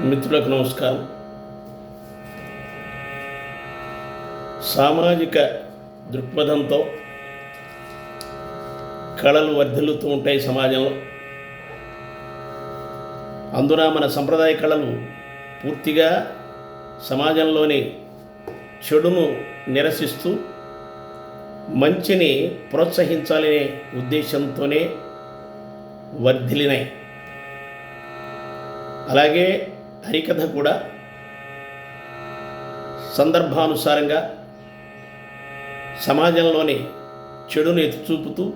మిత్రులకు నమస్కారం. సామాజిక దృక్పథంతో కళలు వర్ధిల్లుతూ ఉంటాయి సమాజంలో. అందున మన సంప్రదాయ కళలు పూర్తిగా సమాజంలోని చెడును నిరసిస్తూ మంచిని ప్రోత్సహించాలనే ఉద్దేశంతోనే వర్ధిలినాయి అలాగే హరికథ కూడా సందర్భానుసారంగా సమాజంలోని చెడును ఎత్తి చూపుతూ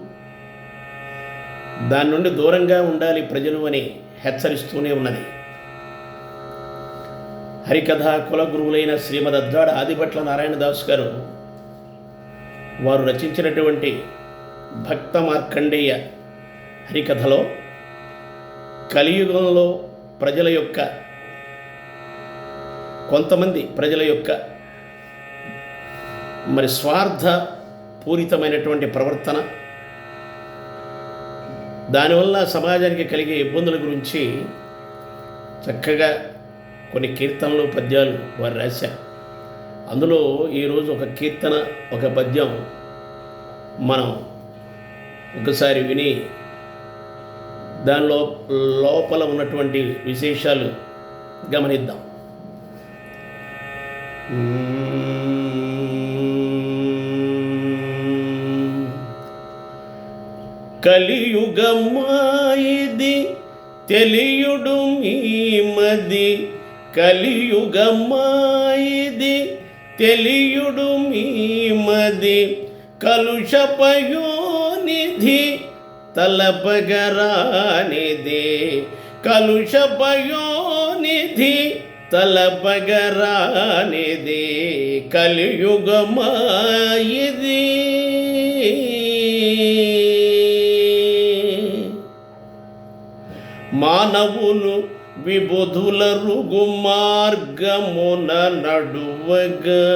దాని నుండి దూరంగా ఉండాలి ప్రజలు అని హెచ్చరిస్తూనే ఉన్నది. హరికథ కుల గురువులైన శ్రీమద్ అద్వాడ ఆదిభట్ల నారాయణదాస్ గారు వారు రచించినటువంటి భక్త మార్కండేయ హరికథలో కలియుగంలో ప్రజల యొక్క కొంతమంది ప్రజల యొక్క మరి స్వార్థ పూరితమైనటువంటి ప్రవర్తన దానివల్ల సమాజానికి కలిగే ఇబ్బందుల గురించి చక్కగా కొన్ని కీర్తనలు పద్యాలు వారు రాశారు. అందులో ఈరోజు ఒక కీర్తన ఒక పద్యం మనం ఒకసారి విని దానిలో లోపల ఉన్నటువంటి విశేషాలు గమనిద్దాం. కలియుగమాయిది తెలియుడు మీమది కలియుగమాయిది తెలియుడు మీమది కలుషపయోనిధి తలపగరానిది కలుషపయోనిధి తలపగరానిది కలియుగమాయిది. మానవులు విబుధుల రుగు మార్గమున నడువగా.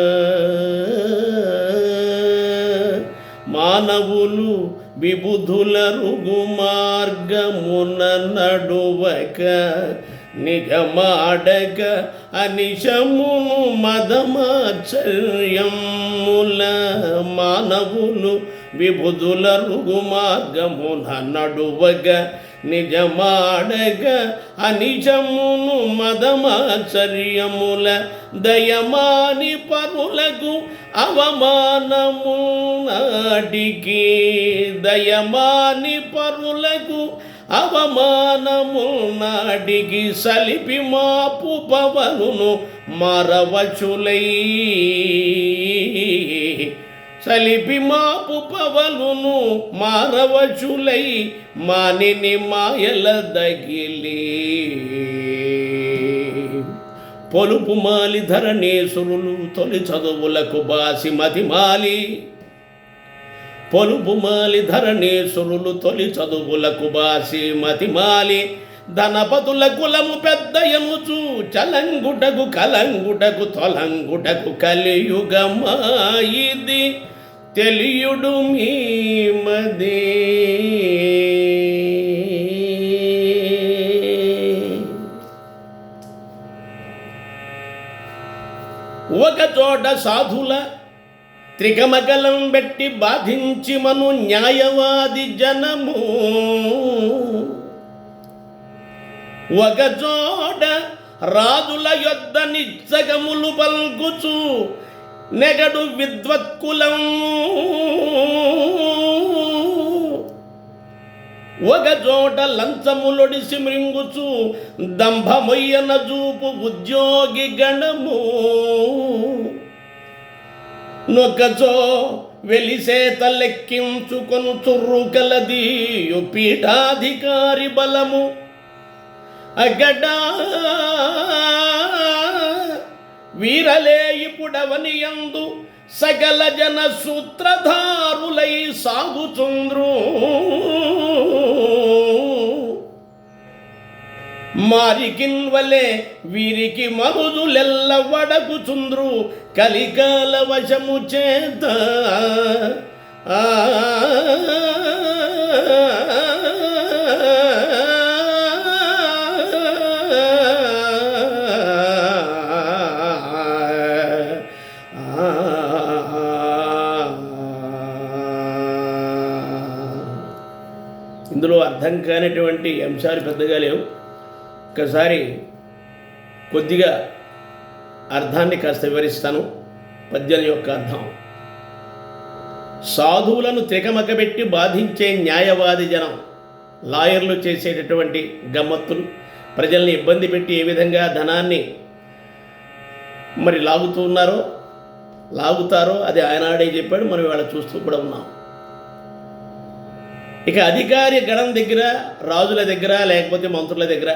మానవులు విబుధుల రుగు మార్గమున నడువగా. నిజమాడక అనిశమును మదమాచర్యముల మానవులు విబుధుల రుగు మార్గమున నడువగ నిజమాడగ అనిజమును మదమాచర్యముల దయమాని పరులకు అవమానము నాటికి. దయమాని పరులకు అవమానము నాటికి సలిపి మాపు పవనును మరవచులై. సలిపి మాపు పవలును మారవచులై మానిని మాయల దగిలి. పొలుపు మాలి ధరణేశ్వరులు తొలి చదువులకు బాసి మతిమాలి పొలుపు మాలి ధరణేశ్వరులు తొలి చదువులకు బాసి మతిమాలి ధనపతుల కులము పెద్దయముచు చలంగుటకు కలంగుటకు తొలంగుటకు కలియుగమాయిది తెలియుడు మీమది ఒక చోట సాధుల త్రికమకలం పెట్టి బాధించి మను న్యాయవాది జనము. ఒక చోట రాజుల యొద్ద నిచ్చగములు పల్గుచు నెగడు విద్వత్కులం. ఒక చోట లంచములొడిసి మృంగుచు దంభమొయ్యన చూపు ఉద్యోగి గణము. నొక్కచో వెలిసేత లెక్కించుకొను చుర్రు కలది పీఠాధికారి బలము. అగడ. వీరలే ఇప్పుడవని యందు సకల జన సూత్రధారులై సాగుచుంద్రు. మారికిన్వలే వీరికి మరుదులెల్ల వడకుచుంద్రు కలికాల వశము చేత. ఆ అర్థం కానటువంటి అంశాలు పెద్దగా లేవు. ఒకసారి కొద్దిగా అర్థాన్ని కాస్త వివరిస్తాను. పద్యం యొక్క అర్థం. సాధువులను త్రికమకబెట్టి బాధించే న్యాయవాది జనం లాయర్లు చేసేటటువంటి గమ్మత్తులు ప్రజల్ని ఇబ్బంది పెట్టి ఏ విధంగా ధనాన్ని మరి లాగుతూ ఉన్నారో లాగుతారో అది ఆయనాడే చెప్పాడు. మనం ఇవాళ చూస్తూ కూడా ఉన్నాం. ఇక అధికారి గణం దగ్గర రాజుల దగ్గర లేకపోతే మంత్రుల దగ్గర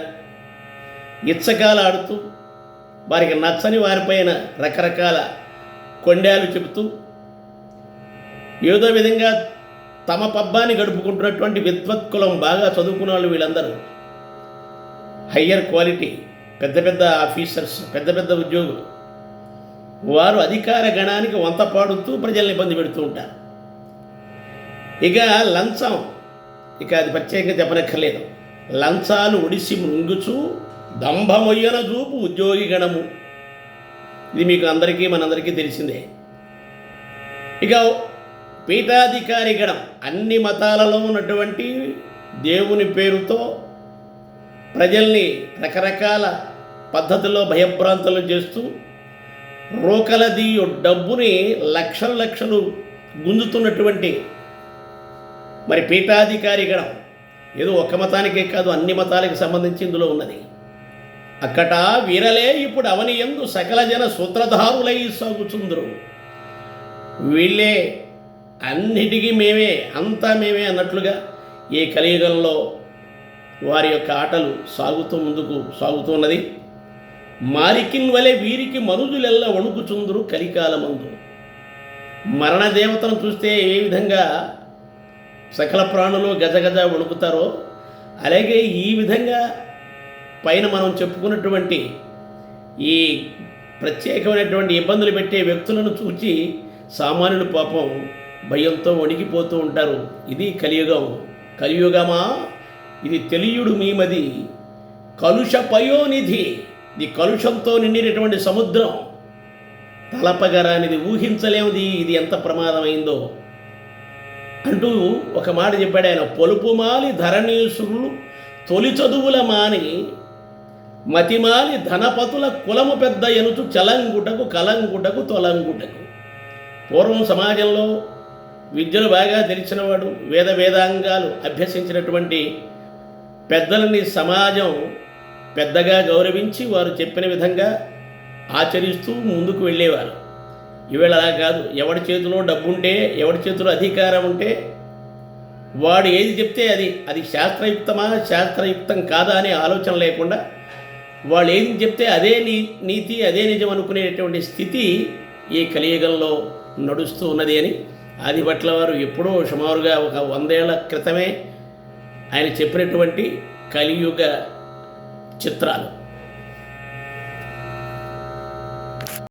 ఇచ్చకాలు ఆడుతూ వారికి నచ్చని వారిపైన రకరకాల కొండాలు చెబుతూ ఏదో విధంగా తమ పబ్బాన్ని గడుపుకుంటున్నటువంటి విద్వత్కులం బాగా చదువుకున్న వాళ్ళు వీళ్ళందరూ హయ్యర్ క్వాలిటీ పెద్ద పెద్ద ఆఫీసర్స్ పెద్ద పెద్ద ఉద్యోగులు. వారు అధికార గణానికి వంత పాడుతూ ప్రజల్ని ఇబ్బంది పెడుతూ ఉంటారు. ఇక లంచం ఇక అది ప్రత్యేకంగా చెప్పనక్కర్లేదు. లంచాలు ఒడిసి మృంగుచు దంభమొయ్యన చూపు ఉద్యోగి గణము. ఇది మీకు అందరికీ మనందరికీ తెలిసిందే. ఇక పీఠాధికారి గణం అన్ని మతాలలో ఉన్నటువంటి దేవుని పేరుతో ప్రజల్ని రకరకాల పద్ధతిలో భయభ్రాంతులు చేస్తూ రోకలది డబ్బుని లక్షలు లక్షలు గుంజుతున్నటువంటి మరి పీఠాధికారి గణం. ఏదో ఒక మతానికే కాదు అన్ని మతాలకు సంబంధించి ఇందులో ఉన్నది. అక్కట వీరలే ఇప్పుడు అవనియందు సకల జన సూత్రధారులై సాగుచుందరు. వీళ్ళే అన్నిటికీ మేమే అంతా మేమే అన్నట్లుగా ఈ కలియుగంలో వారి యొక్క ఆటలు సాగుతూ ముందుకు సాగుతున్నది మారికిన్ వలె వీరికి మనుజులెల్ల వణుకుచుందురు కలికాలమందు. మరణ దేవతను చూస్తే ఏ విధంగా సకల ప్రాణులు గజగజ వణుకుతారో అలాగే ఈ విధంగా పైన మనం చెప్పుకున్నటువంటి ఈ ప్రత్యేకమైనటువంటి ఇబ్బందులు పెట్టే వ్యక్తులను చూచి సామాన్యుడు పాపం భయంతో వణికిపోతూ ఉంటారు. ఇది కలియుగం. కలియుగమా? ఇది తెలియుడు మీమది. కలుష పయోనిధి. ఇది కలుషంతో నిండినటువంటి సముద్రం. తలపగరానిది ఊహించలేనిది ఇది ఎంత ప్రమాదమైందో. అంటూ ఒక మాట చెప్పాడు ఆయన. పొలుపుమాలి ధరణీసురులు తొలి చదువుల మాని మతిమాలి ధనపతుల కులము పెద్ద ఎనుచు చలంగుటకు కలంగుటకు తొలంగుటకు. పూర్వం సమాజంలో విద్యలు బాగా తెలిసినవాడు వేద వేదాంగాలు అభ్యసించినటువంటి పెద్దలని సమాజం పెద్దగా గౌరవించి వారు చెప్పిన విధంగా ఆచరిస్తూ ముందుకు వెళ్ళేవారు. ఈవేళ అలా కాదు. ఎవడి చేతిలో డబ్బు ఉంటే ఎవడి చేతిలో అధికారం ఉంటే వాడు ఏది చెప్తే అది. అది శాస్త్రయుక్తమా శాస్త్రయుక్తం కాదా అనే ఆలోచన లేకుండా వాళ్ళు ఏది చెప్తే అదే నీ నీతి అదే నిజం అనుకునేటువంటి స్థితి ఈ కలియుగంలో నడుస్తూ ఉన్నది అని ఆదిభట్ల వారు ఎప్పుడో సుమారుగా ఒక వందేళ్ళ క్రితమే ఆయన చెప్పినటువంటి కలియుగ చిత్రాలు.